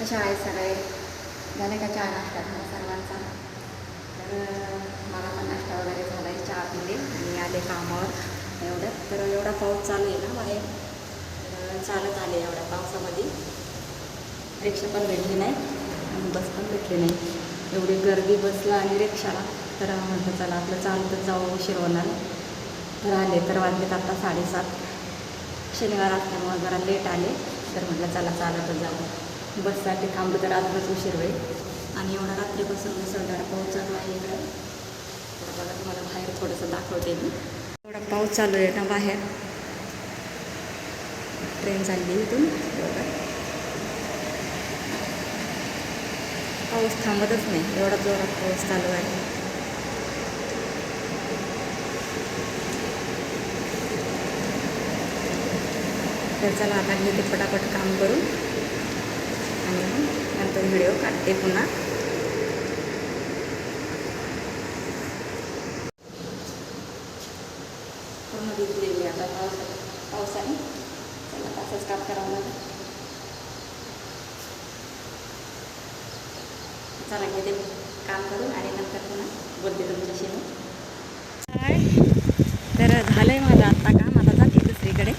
कशा आहेत सगळे? झाले का चहा नाश्ता? झाला सर्वांचा? तर मला पण नाश्ता वगैरे झाला आहे चहा पिले आणि आले कामावर. एवढं. तर एवढा पाऊस चालू आहे ना बाहेर. तर चालत आले एवढ्या पावसामध्ये. रिक्षा पण भेटली नाही आणि बस पण भेटली नाही. एवढी गर्दी बसला आणि रिक्षाला. तर म्हटलं चला आपलं चालतच जाऊ उशीर होणार. तर आले तर वाजलेत आता साडेसात. शनिवार असल्यामुळं जरा लेट आले. तर म्हटलं चला चालतच जाऊ. बससाठी थांबलं तर आजच उशीर होईल. आणि एवढा रात्रीपासून मुसळधार पाऊस चालू आहे इकडं. तर बघा तुम्हाला बाहेर थोडंसं दाखवते मी. एवढा पाऊस चालू आहे ना बाहेर. ट्रेन चालली इथून. बघा. पाऊस थांबतच नाही. एवढा जोरात पाऊस चालू आहे. तर चला आता घेते पटापट काम करून. व्हिडिओ काढते पुन्हा. पूर्ण भिजलेली आता पावसा पावसाने चला असंच काम करावं लागेल. चला घेते काम करून आणि नंतर पुन्हा बोलते तुमच्याशी तर झालं आहे आत्ता काम आता जाते दुसरीकडे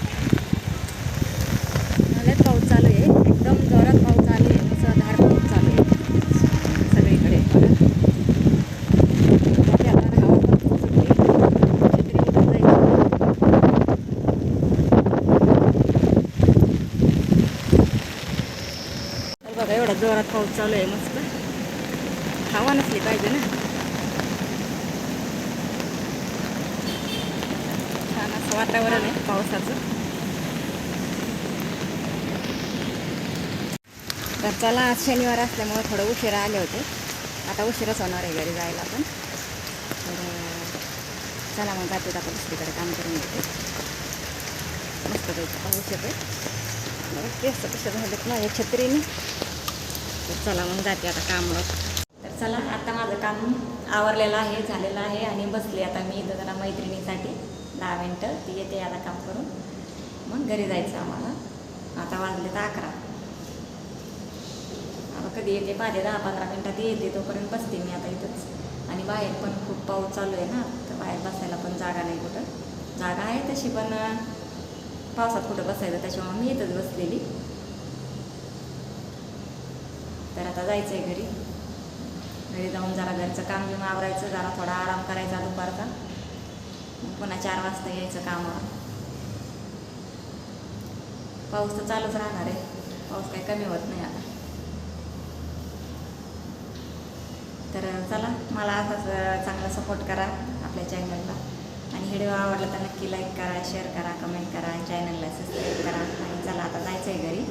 झालं पाऊस चालू आहे एकदम जोरात पाऊस चालू आहे मुसळधार पाऊस चालू आहे सगळीकडे बघा. मोठ्या आता हवा पण खूप सुटली. छत्री उडून जाईल. आता एवढा जोरात पाऊस चालू आहे मस्त. हवा नसली पाहिजे ना. छान असं वातावरण आहे पावसाचं. तर चला आज शनिवार असल्यामुळं थोडं उशिरा आले होते. आता उशिराच होणार आहे घरी जायला पण. तर चला मग जाते आपण दुसरीकडे काम करून घेते. मस्त पैकी पाऊस येते केस कसे झालेत ना या छत्रीने. तर चला मग जाते आता कामावर. तर चला आता माझं काम आवरलेलं आहे झालेलं आहे आणि बसले आता मी इथं जरा मैत्रिणीसाठी. दहा मिनटं ती येते आता काम करून. मग घरी जायचं आम्हाला. आता वाजले तर अकरा. आता कधी येते? पाहिजे दहा पंधरा मिनटात येते तोपर्यंत बसते मी आता इथंच. आणि बाहेर पण खूप पाऊस चालू आहे ना तर बाहेर बसायला पण जागा नाही कुठं. जागा आहे तशी पण पावसात कुठं बसायचं? त्याच्यामुळे मी इथंच बसलेली. तर आता जायचं आहे घरी. घरी जाऊन जरा घरचं काम घेऊन आवरायचं जरा थोडा आराम करायचा दुपारचा. मग पुन्हा चार वाजता यायचं कामावर. पाऊस तर चालूच राहणार आहे. पाऊस काही कमी होत नाही आता. तर चला मला असाच चांगला सपोर्ट करा आपल्या चॅनलला आणि व्हिडिओ आवडला तर नक्की लाईक करा शेअर करा कमेंट करा चॅनलला सबस्क्राईब करा. आणि चला आता जायचं आहे घरी.